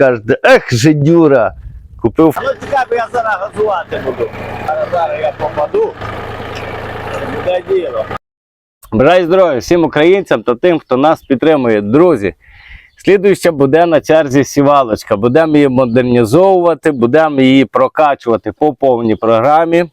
скажете, ех, жидюра. Купив Ну бо я зараз газувати буду. А зараз я попаду. Буде діло. Бажаю здоров'я всім українцям та тим, хто нас підтримує. Друзі, слідуюча буде на черзі сівалочка. Будемо її модернізовувати, будемо її прокачувати по повній програмі.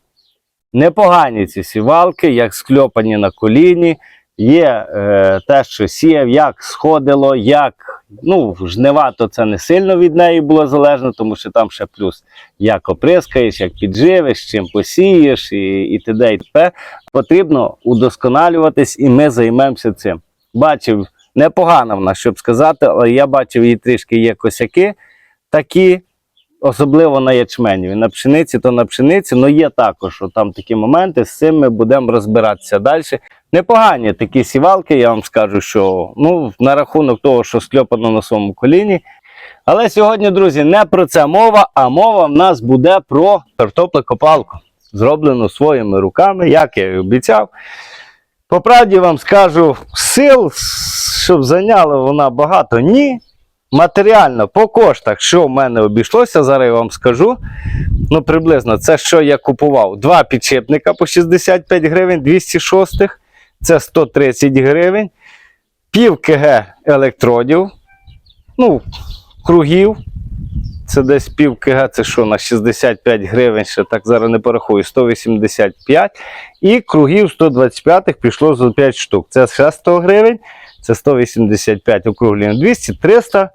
Непогані ці сівалки, як скльопані на коліні. Є е, те, що сіяв, як сходило, як. Ну, жнива, то це не сильно від неї було залежно, тому що там ще плюс як оприскаєш, як підживиш, чим посієш і, і т.д. і т.п. Потрібно удосконалюватись, і ми займемося цим. Бачив, непогана вона, щоб сказати, але я бачив її трішки є косяки такі, особливо на ячмені. На пшениці, то на пшениці, але є також що там такі моменти, з цим ми будемо розбиратися далі. Непогані такі сівалки, я вам скажу, що ну, на рахунок того, що скльопано на своєму коліні. Але сьогодні, друзі, не про це мова, а мова в нас буде про картоплекопалку, зроблену своїми руками, як я і обіцяв. По правді вам скажу, сил, щоб зайняла вона багато, ні. Матеріально по коштах, що в мене обійшлося, зараз я вам скажу. Ну, приблизно, це що я купував. Два підшипника по 65 гривень, 206, це 130 гривень, пів КГ електродів, ну, кругів. Це десь пів КГ, це що на 65 гривень, ще так зараз не порахую, 185. І кругів 125 пішло за 5 штук. Це ще 100 гривень, це 185 округлюємо 200, 300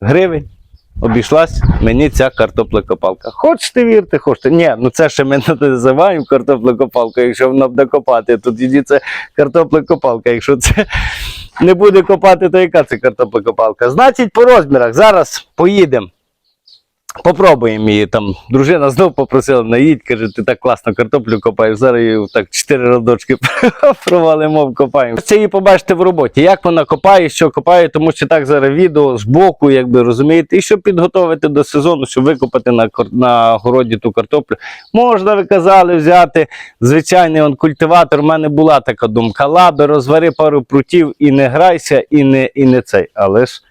гривень. Обійшлась мені ця картоплекопалка. Хочете вірте, хочете. Ні, ну це ще ми не називаємо картоплекопалкою, якщо вона буде копати, то тоді це картоплекопалка. Якщо це не буде копати, то яка це картоплекопалка? Значить, по розмірах. Зараз поїдемо. Попробуємо її там. Дружина знов попросила наїдь, каже, ти так класно картоплю копаєш. Зараз її так чотири радочки провалимо, копаємо. Це її побачите в роботі. Як вона копає, що копає, тому що так зараз відео з боку, якби розумієте, і щоб підготовити до сезону, щоб викопати на на городі ту картоплю. Можна, ви казали, взяти звичайний он культиватор. У мене була така думка. Лаби, розвари пару прутів і не грайся, і не, і не цей. Але ж,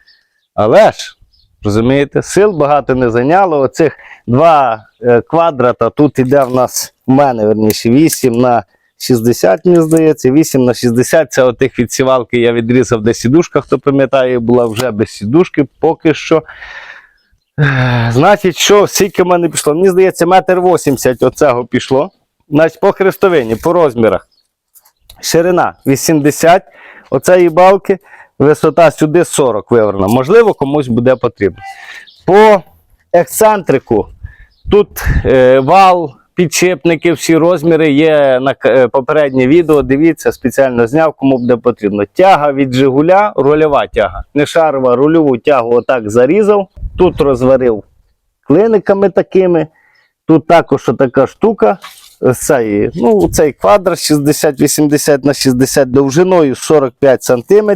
але ж. Розумієте, сил багато не зайняло. Оцих два е, квадрата. Тут іде в нас у мене верніше 8 на 60, мені здається. 8 на 60 це отих від сівалки я відрізав, де сідушка, хто пам'ятає, була вже без сідушки поки що. Значить, що скільки в мене пішло? Мені здається, метр 80 оцього пішло. Значить, по хрестовині, по розмірах. Ширина 80 оцеї балки, висота сюди 40 виверна. Можливо, комусь буде потрібно. По ексцентрику тут е, вал, підшипники, всі розміри є на е, попереднє відео. Дивіться, спеціально зняв, кому буде потрібно. Тяга від Жигуля, рульова тяга. Не шарова, рульову тягу отак зарізав. Тут розварив клиниками такими. Тут також така штука. Цієї, ну, цей квадрат 60-80 на 60 довжиною 45 см.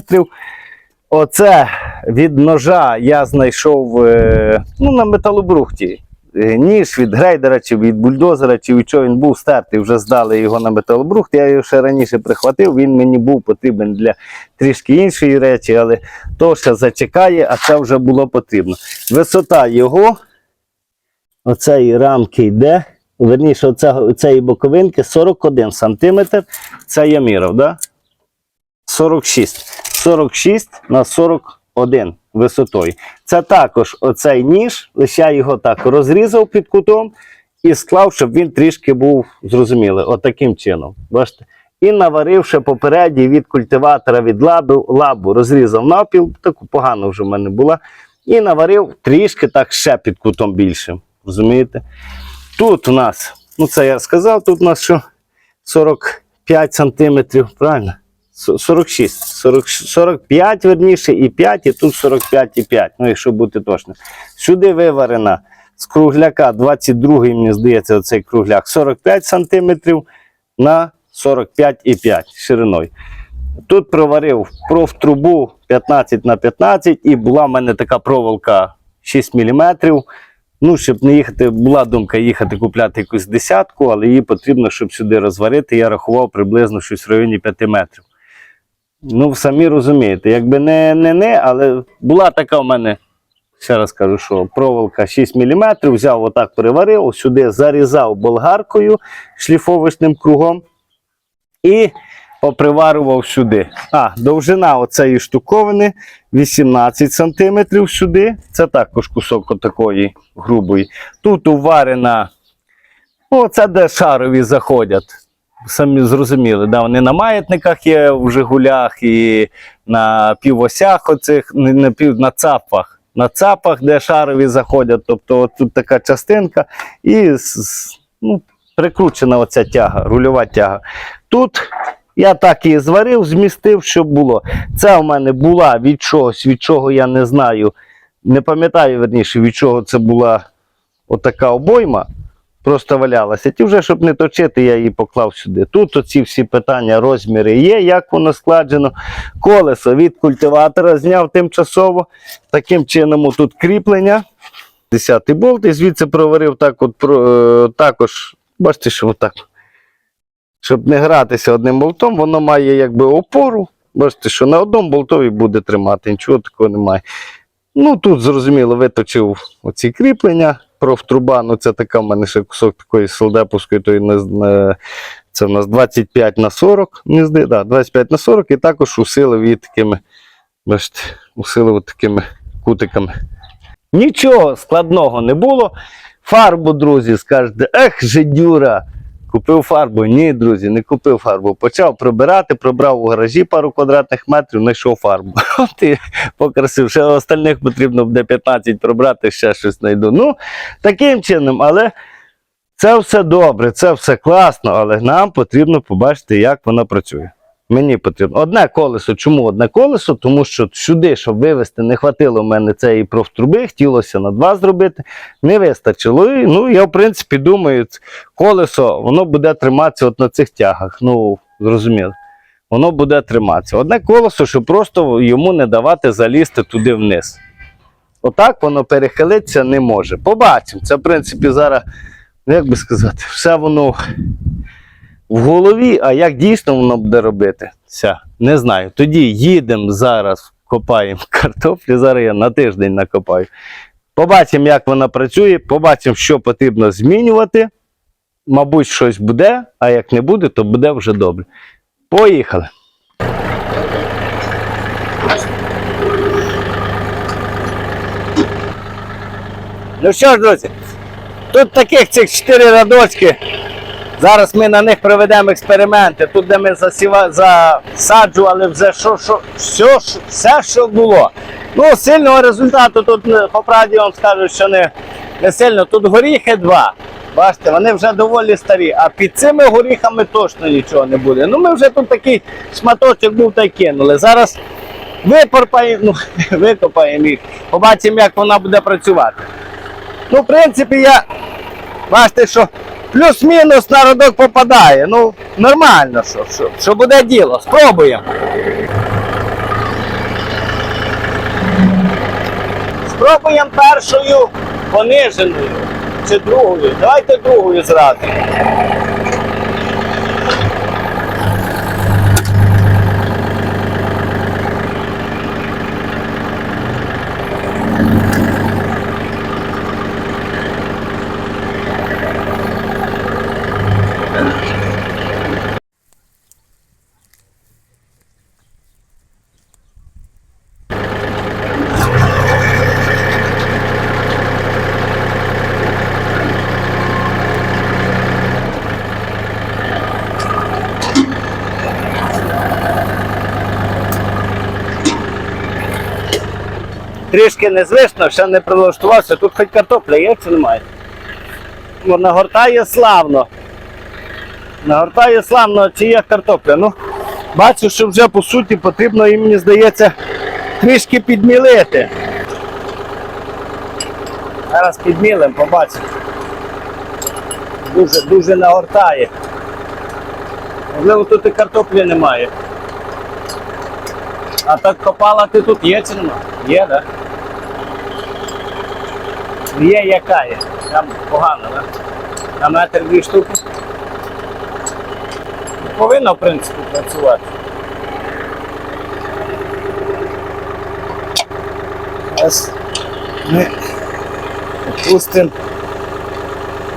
Оце від ножа я знайшов е, ну, на металобрухті. Е, Ніж від грейдера чи від бульдозера, чи від чого він був стертий, вже здали його на металобрухт. Я його ще раніше прихватив, він мені був потрібен для трішки іншої речі, але то ще зачекає, а це вже було потрібно. Висота його, оцеї рамки йде, верніше, оцього, цієї боковинки 41 см. Це я міряв, да? 46. 46 на 41 висотою. Це також оцей ніж, лише я його так розрізав під кутом і склав, щоб він трішки був зрозумілий. Отаким чином. Бачите? І наваривши попередній від культиватора від лабу, лабу розрізав напіл, таку погану вже в мене була. І наварив трішки так ще під кутом більшим. Розумієте? Тут у нас, ну це я сказав, тут у нас що 45 сантиметрів, правильно? 46, 40, 45 верніше і 5, і тут 45 і 5, ну якщо бути точним. Сюди виварена з кругляка 22, мені здається, оцей кругляк 45 сантиметрів на 45,5 шириною. Тут проварив профтрубу 15 на 15 і була в мене така проволока 6 мм. Ну, щоб не їхати, була думка їхати купляти якусь десятку, але її потрібно, щоб сюди розварити. Я рахував приблизно щось в районі 5 метрів. Ну, самі розумієте, якби не не, не, але була така в мене ще раз кажу, що проволока 6 мм, взяв отак, переварив, сюди зарізав болгаркою шліфовочним кругом і поприварював сюди. А, довжина оцеї штуковини 18 см сюди. Це також кусок отакої грубої. Тут уварена, ну, це де шарові заходять. Самі зрозуміли, да, вони на маятниках є в Жигулях і на півосях оцих, на пів на цапах. На цапах, де шарові заходять, тобто тут така частинка, і ну, прикручена оця тяга, рульова тяга. Тут я так і зварив, змістив, щоб було. Це у мене була від чогось, від чого я не знаю. Не пам'ятаю верніше, від чого це була отака обойма. Просто валялася. Ті вже, щоб не точити, я її поклав сюди. Тут оці всі питання, розміри є, як воно складено. Колесо від культиватора зняв тимчасово. Таким чином тут кріплення. Десятий болт, і звідси проварив так, от, е, також. Бачите, що отак. Щоб не гратися одним болтом, воно має якби опору. Бачите, що на одному болтові буде тримати, нічого такого немає. Ну тут зрозуміло, виточив оці кріплення. Профтруба, ну це така в мене ще кусок такої солдеповської, то не, це в нас 25 на 40, не зди, да, 25 на 40, і також усилив її такими, бачите, усилив такими кутиками. Нічого складного не було. Фарбу, друзі, скажете, ех, жидюра. Купив фарбу. Ні, друзі, не купив фарбу. Почав прибирати, прибрав у гаражі пару квадратних метрів, знайшов фарбу. От і покрасив. Ще остальних потрібно буде 15 прибрати, ще щось знайду. Ну, таким чином, але це все добре, це все класно, але нам потрібно побачити, як воно працює. Мені потрібно одне колесо. Чому одне колесо? Тому що сюди, щоб вивезти, не хватило в мене цієї профтруби, хотілося на два зробити, не вистачило. І, ну, я, в принципі, думаю, колесо воно буде триматися от на цих тягах. Ну, зрозуміло. Воно буде триматися. Одне колесо, щоб просто йому не давати залізти туди вниз. Отак воно перехилитися не може. Побачимо. Це, в принципі, зараз, як би сказати, все воно в голові, а як дійсно воно буде робити, ся, не знаю. Тоді їдемо зараз, копаємо картоплі. Зараз я на тиждень накопаю. Побачимо, як вона працює, побачимо, що потрібно змінювати. Мабуть, щось буде, а як не буде, то буде вже добре. Поїхали. Ну що ж, друзі, тут таких цих чотири рядочки. Зараз ми на них проведемо експерименти. Тут, де ми засіва, засаджували вже що, що, все, що- все, що було. Ну, сильного результату тут по правді вам скажу, що не, не сильно. Тут горіхи два. Бачите, вони вже доволі старі, а під цими горіхами точно нічого не буде. Ну, ми вже тут такий шматочок був та й кинули. Зараз випорпаємо, ну, викопаємо їх, побачимо, як вона буде працювати. Ну, в принципі, я Бачите, що плюс-мінус на родок попадає. Ну, нормально, що, що, що буде діло. Спробуємо. Спробуємо першою пониженою чи другою. Давайте другою зразу. Трішки незвично, ще не прилаштувався. Тут хоч картопля є чи немає? Нагортає славно. Нагортає славно, чи є картопля. Ну, бачу, що вже по суті потрібно і мені здається трішки підмілити. Зараз підмілимо, побачимо. Дуже, дуже нагортає. Можливо, тут і картоплі немає. А так копала ти тут є чи нема? Є, так? Да? Є яка є. Там погано, так? Да? На метр дві штуки. Повинна, в принципі, працювати. Ось Ми опустимо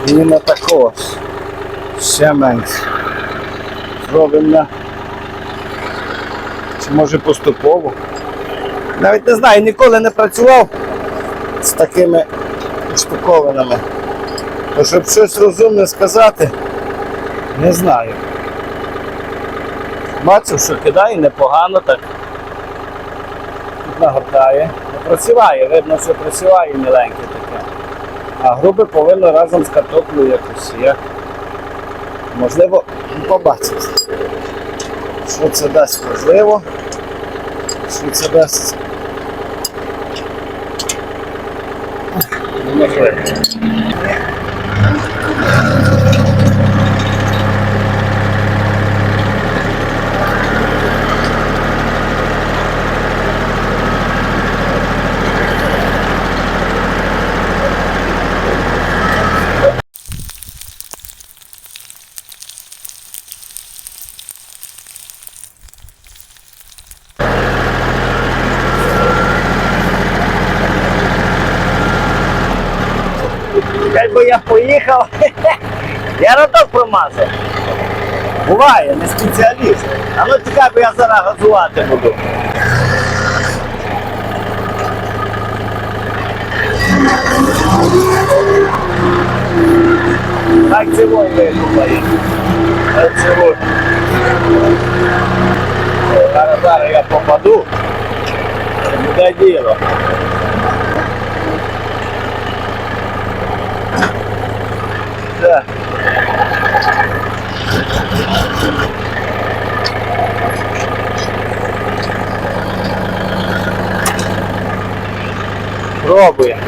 її на такого. Ще менше. Зробимо. Може поступово. Навіть не знаю, ніколи не працював з такими штуковинами. То щоб щось розумне сказати, не знаю. Бачив, що кидає непогано так. Тут нагортає. Не просіває, видно, що просіває міленьке таке. А груби повинно разом з картоплею якось. Я, можливо, побачити. Що це дасть можливо. Що це дасть. Неможливо. Якби я поїхав, я радок. Буває, не спеціаліст. А ну чекай, бо я зараз газувати буду. Так цього викупає. Так цього. Зараз, зараз я попаду. Буде діло. Так. Пробуємо.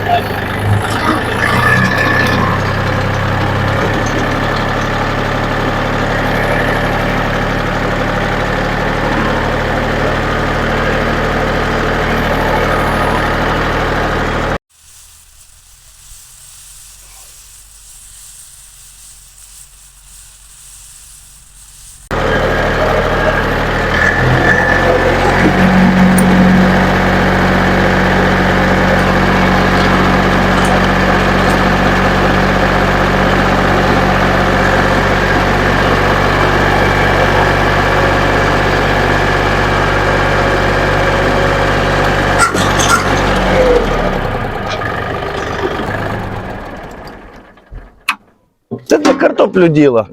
Це де картоплю діла?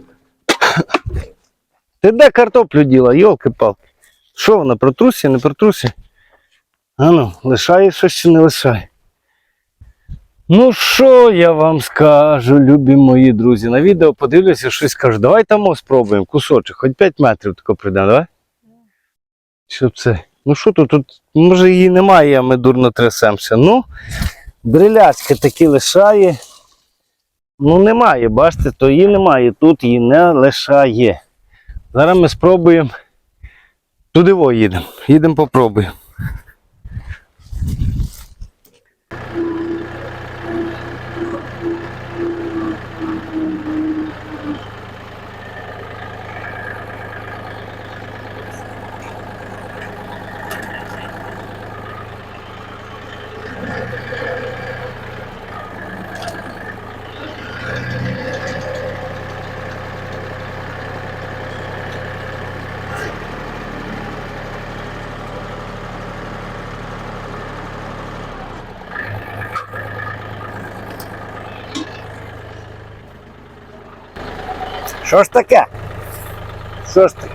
Ти де картоплю діла, йолки-палки? Що вона, протрусі, не протрусі? Ану, лишає щось чи не лишає? Ну що я вам скажу, любі мої друзі. На відео подивлюся, щось кажу. Давай там спробуємо кусочок, хоч 5 метрів тако прийдемо, давай? Щоб це. Ну що тут, тут, може її немає, а ми дурно трясемося. Ну, бриляцьке таки лишає. Ну немає, бачите, то її немає, тут її не лишає. Зараз ми спробуємо. Туди во їдемо. Їдемо попробуємо. Що ж таке? Що ж таке?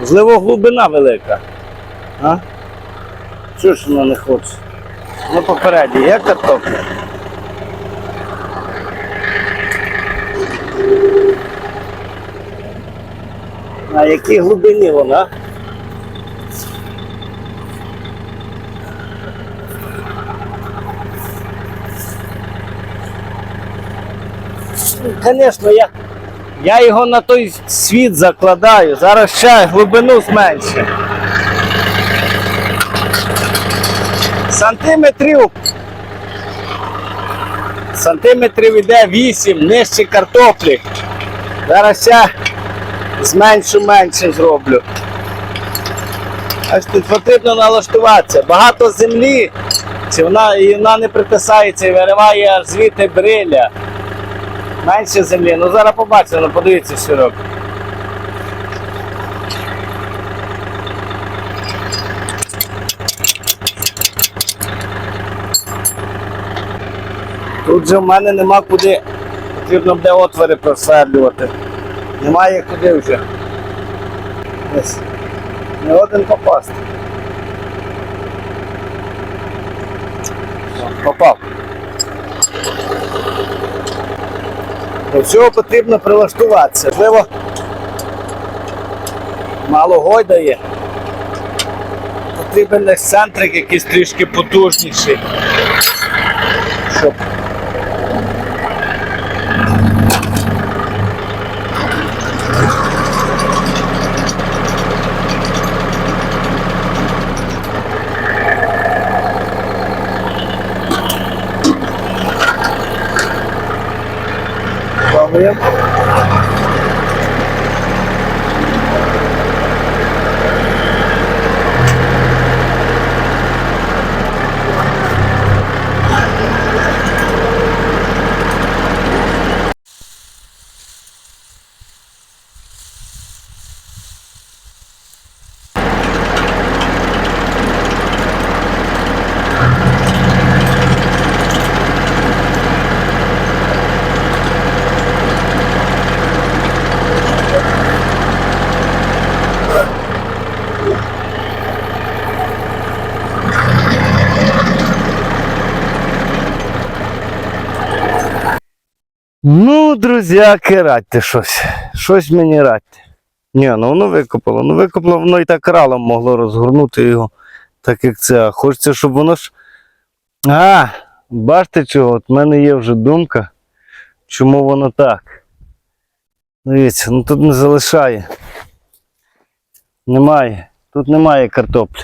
Можливо, глибина велика. А? Що ж вона не хоче? Ну попереді, є картопля? На якій глибині вона? Звісно, я, я його на той світ закладаю. Зараз ще глибину зменшу. Сантиметрів. Сантиметрів іде 8, нижче картоплі. Зараз ще зменшу менше зроблю. Аж тут потрібно налаштуватися. Багато землі, Чи вона, і вона не притисається і вириває аж звідти бриля. Менше землі. Ну зараз побачимо, ну подивіться, що. Тут же в мене нема куди. Потрібно буде отвори просверлювати. Немає куди вже. Ось. Не один попасти. Попав. До цього потрібно прилаштуватися. Можливо, мало гойдає. Потрібен ексцентрик якийсь трішки потужніший. Щоб Ano kuya. Ну, друзяки, радьте щось. Щось мені радьте. Ні, ну воно викопало. Ну викопало, воно і так ралом могло розгорнути його, так як це. А хочеться, щоб воно ж. А, бачите чого? От в мене є вже думка, чому воно так. Дивіться, ну тут не залишає. Немає. Тут немає картоплі.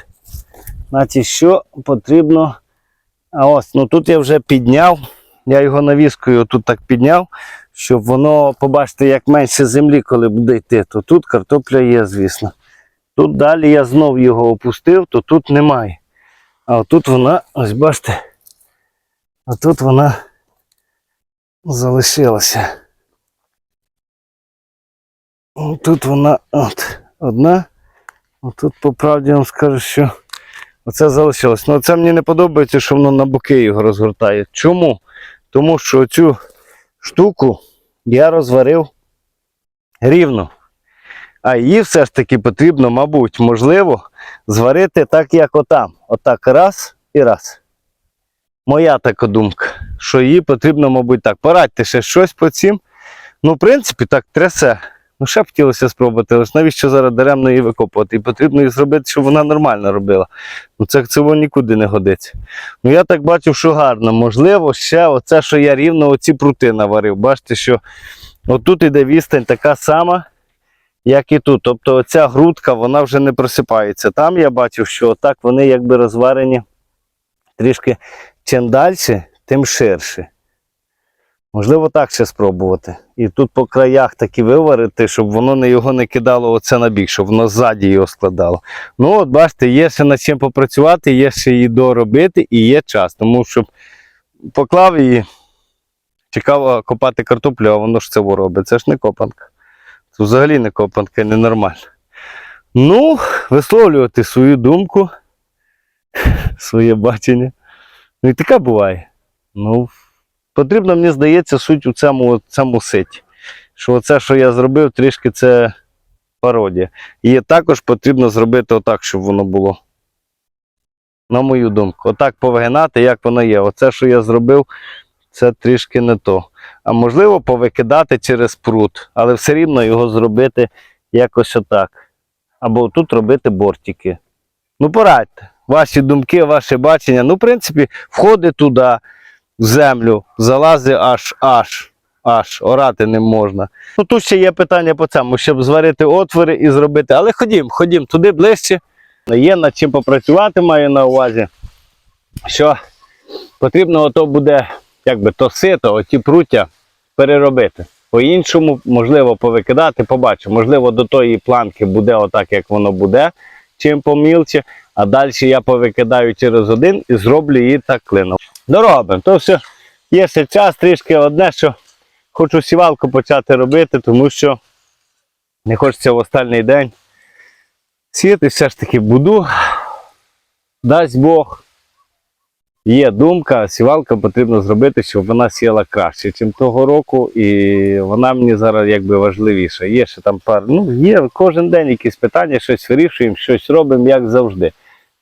Значить, що потрібно. А ось, ну тут я вже підняв. Я його навіскою тут так підняв, щоб воно, побачите, як менше землі, коли буде йти, то тут картопля є, звісно. Тут далі я знов його опустив, то тут немає. А отут вона, ось бачите, а тут вона залишилася. Тут вона от, одна. Отут по правді вам скажу, що оце залишилось. Ну це мені не подобається, що воно на боки його розгортає. Чому? Тому що цю штуку я розварив рівно. А її все ж таки потрібно, мабуть, можливо, зварити так, як отам. Отак раз і раз. Моя така думка, що її потрібно, мабуть, так. Порадьте ще щось по цим. Ну, в принципі, так трясе. Ну, ще б хотілося спробувати, але ж навіщо зараз даремно її викопувати? І потрібно її зробити, щоб вона нормально робила. Ну це цього нікуди не годиться. Ну я так бачу, що гарно. Можливо, ще оце, що я рівно оці прути наварив. Бачите, що отут іде відстань така сама, як і тут. Тобто оця грудка вона вже не просипається. Там я бачив, що отак вони якби розварені трішки чим далі, тим ширше. Можливо, так ще спробувати. І тут по краях такі виварити, щоб воно не його не кидало оце на бік, щоб воно ззаді його складало. Ну, от бачите, є ще над чим попрацювати, є ще її доробити і є час. Тому що поклав її, чекав копати картоплю, а воно ж це робить. Це ж не копанка. Це взагалі не копанка, ненормально. Ну, висловлювати свою думку, своє бачення. Ну і таке буває. Ну, потрібно, мені здається, суть у цьому, цьому ситі. Що оце, що я зробив, трішки це пародія. І також потрібно зробити отак, щоб воно було. На мою думку. Отак повигинати, як воно є. Оце, що я зробив, це трішки не то. А можливо, повикидати через прут, але все рівно його зробити якось отак. Або тут робити бортики. Ну, порадьте. Ваші думки, ваше бачення. Ну, в принципі, входить туди, в землю, залазить аж аж. Аж орати не можна. Ну тут ще є питання по цьому, щоб зварити отвори і зробити. Але ходім, ходім туди ближче. Є над чим попрацювати, маю на увазі. Що потрібно ото буде, якби то сито, оті пруття переробити. По-іншому, можливо, повикидати, побачимо. Можливо, до тої планки буде отак, як воно буде, чим помілче. а далі я повикидаю через один і зроблю її так клином. Доробимо. То все є ще час, трішки одне, що хочу сівалку почати робити, тому що не хочеться в останній день сіяти, все ж таки буду. Дасть Бог. Є думка, сівалка потрібно зробити, щоб вона сіяла краще, ніж того року, і вона мені зараз якби важливіша. Є ще там пар. Ну, є кожен день якісь питання, щось вирішуємо, щось робимо, як завжди.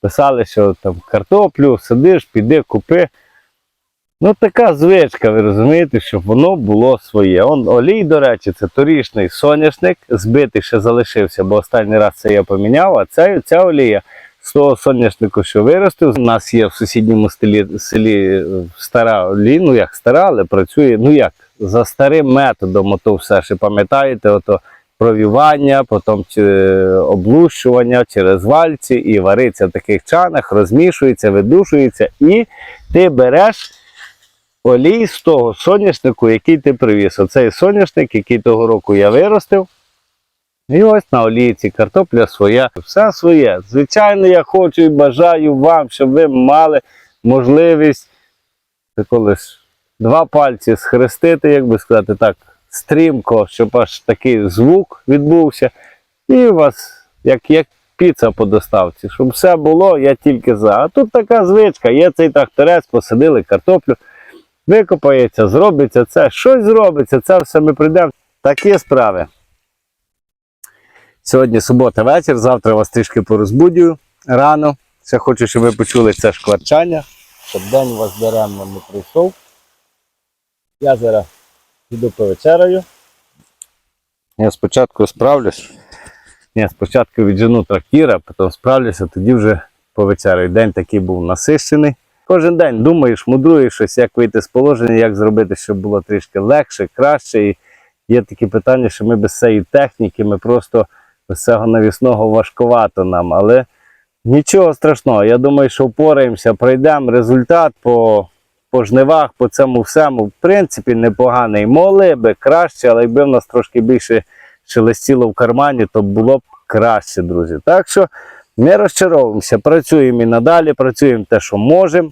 Писали, що там картоплю садиш, піди, купи. Ну, така звичка, ви розумієте, щоб воно було своє. Он олій, до речі, це торішний соняшник, збитий ще залишився, бо останній раз це я поміняв, а це, ця олія з того соняшнику, що виростив. У нас є в сусідньому селі, селі стара олія, ну як стара, але працює, ну як, за старим методом, ото все ще пам'ятаєте, ото провівання, потім е, облущування через вальці і вариться в таких чанах, розмішується, видушується, і ти береш олій з того соняшнику, який ти привіз. Оцей соняшник, який того року я виростив. І ось на олійці картопля своя, все своє. Звичайно, я хочу і бажаю вам, щоб ви мали можливість тако лиш два пальці схрестити, як би сказати так, стрімко, щоб аж такий звук відбувся. І у вас, як, як піца по доставці, щоб все було, я тільки за. А тут така звичка, є цей тракторець, посадили картоплю, викопається, зробиться це, щось зробиться, це все ми прийдемо. Такі справи. Сьогодні субота вечір, завтра вас трішки порозбудю рано. Ще хочу, щоб ви почули це шкварчання, щоб день у вас даремно не прийшов. Я зараз піду повечеряю. Я спочатку справлюсь. Ні, спочатку віджену трактіра, потім справлюся, тоді вже повечеряю. День такий був насищений. Кожен день думаєш, мудруєш щось, як вийти з положення, як зробити, щоб було трішки легше, краще. І є такі питання, що ми без цієї техніки, ми просто без цього навісного важкувато нам. Але нічого страшного. Я думаю, що впораємося, пройдемо результат по, по жнивах, по цьому всьому. В принципі, непоганий. Могли би краще, але якби в нас трошки більше шелестіло в кармані, то було б краще, друзі. Так що не розчаровуємося, працюємо і надалі, працюємо те, що можемо.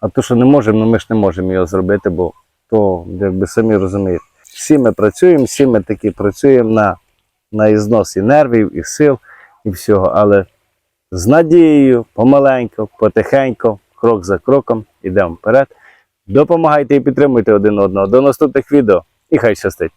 А то, що не можемо, ну ми ж не можемо його зробити, бо то, якби самі розумієте. Всі ми працюємо, всі ми таки працюємо на, на ізнос і нервів, і сил, і всього. Але з надією, помаленьку, потихеньку, крок за кроком, йдемо вперед. Допомагайте і підтримуйте один одного. До наступних відео і хай щастить!